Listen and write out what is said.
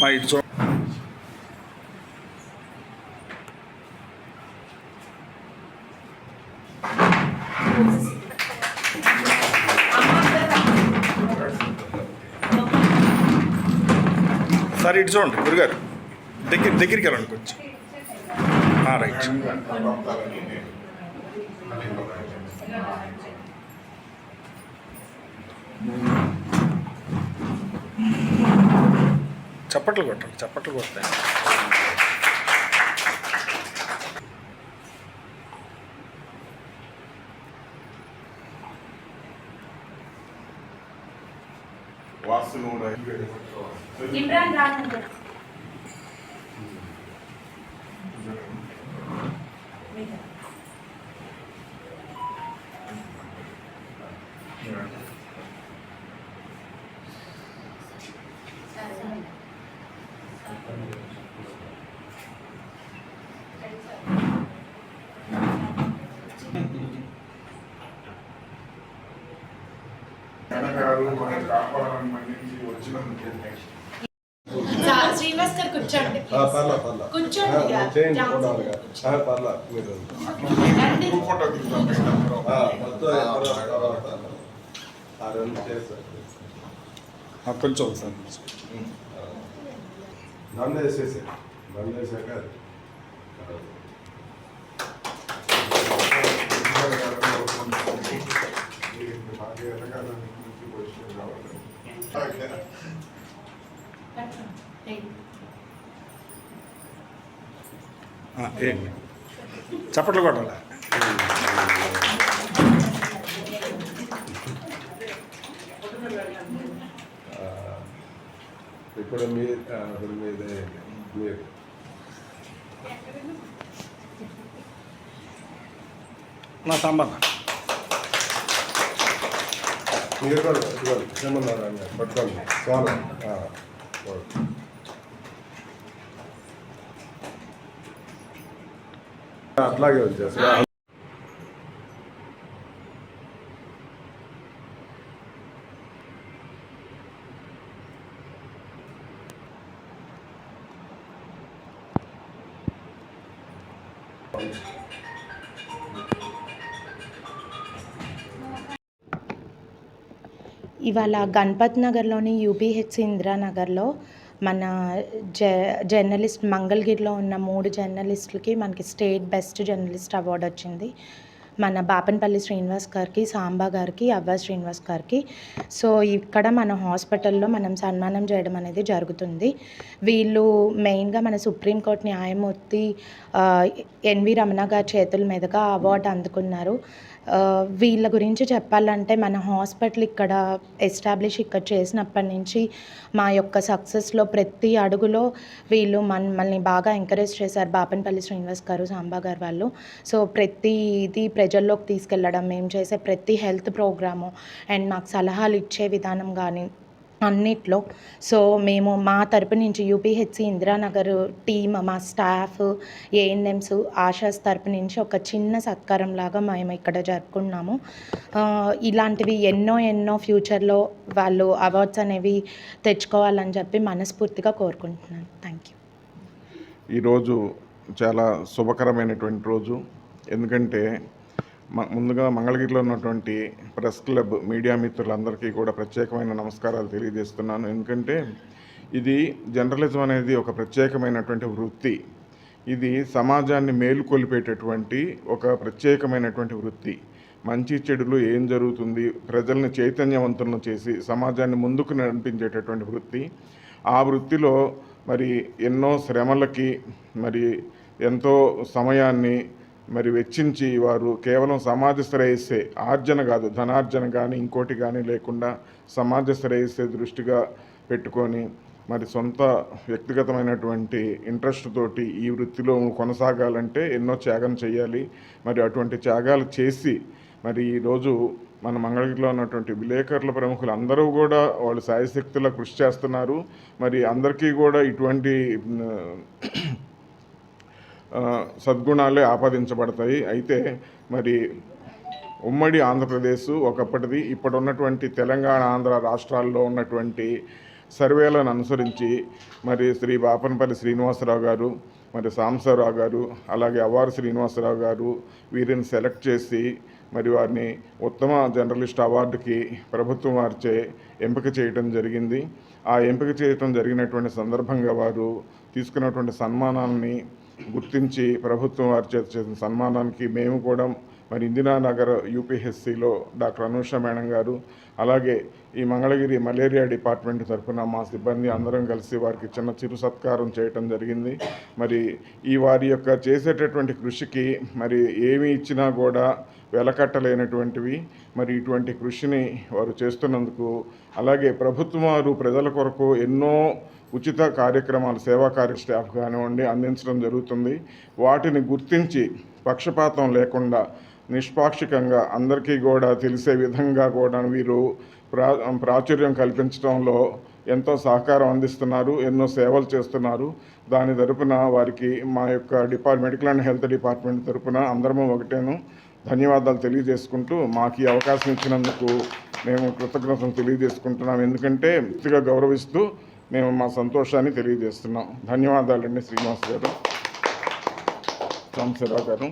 మా ఇటు చూ సార్ ఇటు చూడండి గురుగారు దగ్గర దగ్గరికి వెళ్ళండి కొంచెం రైట్ చప్పట్లు కొట్టండి చప్పట్లు కొట్టాలి ఇమ్రాన్ రానందర్ జనగారు మన కాపాడాలని మన్నించి వచ్చినందుకు సా- శ్రీనివాస్ గారు కూర్చోండి ఆ, పర్లా పర్లా కూర్చోండి ఇక. ఆ, చేయండి జాగ్రత్త. కొనాలిగా. ఆ, పర్లా మీరు రండి. గ్రూప్ ఫోటో తీద్దాం ఆ, మొత్తం ఎవరో తర్వాత ఆ రెండు. చేస్తారు. ఆ, కొంచెం సార్ దండ వేసేసి దండ వేసాక చప్పట్లు కొట్టాలా? ఇప్పుడు మీ ఆ, ఇప్పుడు మీరు నా సాంబార్ మీరు కూడా ఇదిగోండి ఏమన్నారు పట్టుకోండి. చాలా అట్లాగే వచ్చేసి ఇవాళ గణపత్ నగర్లోని యూబీహెచ్ ఇందిరానగర్లో మన జ జర్నలిస్ట్ మంగళగిరిలో ఉన్న మూడు జర్నలిస్టులకి మనకి స్టేట్ బెస్ట్ జర్నలిస్ట్ అవార్డు వచ్చింది మన బాపనపల్లి శ్రీనివాస్ గారికి సాంబా గారికి అవ్వ శ్రీనివాస్ గారికి. సో ఇక్కడ మన హాస్పిటల్లో మనం సన్మానం చేయడం అనేది జరుగుతుంది. వీళ్ళు మెయిన్గా మన సుప్రీంకోర్టు న్యాయమూర్తి ఎన్వి రమణ గారి చేతుల మీదుగా అవార్డు అందుకున్నారు. వీళ్ళ గురించి చెప్పాలంటే మన హాస్పిటల్ ఇక్కడ ఎస్టాబ్లిష్ ఇక్కడ చేసినప్పటి నుంచి మా యొక్క సక్సెస్లో ప్రతి అడుగులో వీళ్ళు మనల్ని బాగా ఎంకరేజ్ చేశారు బాపనపల్లి శ్రీనివాస్ గారు సాంబా గారు వాళ్ళు. సో ప్రతి ఇది ప్రజల్లోకి తీసుకెళ్ళడం మేము చేసే ప్రతి హెల్త్ ప్రోగ్రాము అండ్ మాకు సలహాలు ఇచ్చే విధానం కానీ అన్నిట్లో. సో మేము మా తరపు నుంచి యూపీహెచ్సి ఇందిరానగర్ టీమ్ మా స్టాఫ్ ఏఎన్ఎంస్ ఆశాస్ తరపు నుంచి ఒక చిన్న సత్కారం లాగా మేము ఇక్కడ జరుపుకున్నాము. ఇలాంటివి ఎన్నో ఎన్నో ఫ్యూచర్లో వాళ్ళు అవార్డ్స్ అనేవి తెచ్చుకోవాలని చెప్పి మనస్ఫూర్తిగా కోరుకుంటున్నాను. Thank you. ఈరోజు చాలా శుభకరమైనటువంటి రోజు. ఎందుకంటే ముందుగా మంగళగిరిలో ఉన్నటువంటి ప్రెస్ క్లబ్ మీడియా మిత్రులందరికీ కూడా ప్రత్యేకమైన నమస్కారాలు తెలియజేస్తున్నాను. ఎందుకంటే ఇది జర్నలిజం అనేది ఒక ప్రత్యేకమైనటువంటి వృత్తి. ఇది సమాజాన్ని మేలుకొల్పేటటువంటి ఒక ప్రత్యేకమైనటువంటి వృత్తి. మంచి చెడులు ఏం జరుగుతుంది ప్రజల్ని చైతన్యవంతులను చేసి సమాజాన్ని ముందుకు నడిపించేటటువంటి వృత్తి. ఆ వృత్తిలో మరి ఎన్నో శ్రమలకి మరి ఎంతో సమయాన్ని మరి వెచ్చించి వారు కేవలం సమాజ శ్రేయస్సే ఆర్జన కాదు ధనార్జన కానీ ఇంకోటి కానీ లేకుండా సమాజ శ్రేయస్సే దృష్టిగా పెట్టుకొని మరి సొంత వ్యక్తిగతమైనటువంటి ఇంట్రెస్ట్ తోటి ఈ వృత్తిలో కొనసాగాలంటే ఎన్నో త్యాగం చేయాలి. మరి అటువంటి త్యాగాలు చేసి మరి ఈరోజు మన మంగళగిరిలో ఉన్నటువంటి విలేకరుల ప్రముఖులు అందరూ కూడా వాళ్ళు సాయశక్తుల కృషి చేస్తున్నారు. మరి అందరికీ కూడా ఇటువంటి సద్గుణాలే ఆపాదించబడతాయి. అయితే మరి ఉమ్మడి ఆంధ్రప్రదేశ్ ఒకప్పటిది ఇప్పుడు ఉన్నటువంటి తెలంగాణ ఆంధ్ర రాష్ట్రాల్లో ఉన్నటువంటి సర్వేలను అనుసరించి మరి శ్రీ బాపనపల్లి శ్రీనివాసరావు గారు మరి సాంసరావు గారు అలాగే అవ్వారు శ్రీనివాసరావు గారు వీరిని సెలెక్ట్ చేసి మరి వారిని ఉత్తమ జర్నలిస్ట్ అవార్డుకి ప్రభుత్వం వారిచే ఎంపిక చేయటం జరిగింది. ఆ ఎంపిక చేయటం జరిగినటువంటి సందర్భంగా వారు తీసుకున్నటువంటి సన్మానాన్ని గుర్తించి ప్రభుత్వం వారి చేత చేసిన సన్మానానికి మేము కూడా మరి ఇందిరానగర్ యూపీహెచ్సిలో డాక్టర్ అనూష మేడం గారు అలాగే ఈ మంగళగిరి మలేరియా డిపార్ట్మెంట్ తరఫున మా సిబ్బంది అందరం కలిసి వారికి చిన్న చిరు సత్కారం చేయటం జరిగింది. మరి ఈ వారి యొక్క చేసేటటువంటి కృషికి మరి ఏమి ఇచ్చినా కూడా వెలకట్టలేనటువంటివి. మరి ఇటువంటి కృషిని వారు చేస్తున్నందుకు అలాగే ప్రభుత్వం వారు ప్రజల కొరకు ఎన్నో ఉచిత కార్యక్రమాలు సేవా కార్య స్టాఫ్ కానివ్వండి అందించడం జరుగుతుంది. వాటిని గుర్తించి పక్షపాతం లేకుండా నిష్పాక్షికంగా అందరికీ కూడా తెలిసే విధంగా కూడా వీరు ప్రా ప్రాచుర్యం కల్పించడంలో ఎంతో సహకారం అందిస్తున్నారు ఎన్నో సేవలు చేస్తున్నారు. దాని తరపున వారికి మా యొక్క depart medical and health department తరపున అందరము ఒకటేను. ధన్యవాదాలు తెలియజేసుకుంటూ మాకు ఈ అవకాశం ఇచ్చినందుకు మేము కృతజ్ఞతలు తెలియజేసుకుంటున్నాం. ఎందుకంటే పూర్తిగా గౌరవిస్తూ మేము మా సంతోషాన్ని తెలియజేస్తున్నాం. ధన్యవాదాలండి శ్రీనివాస్ గారు. సంసరా గారు.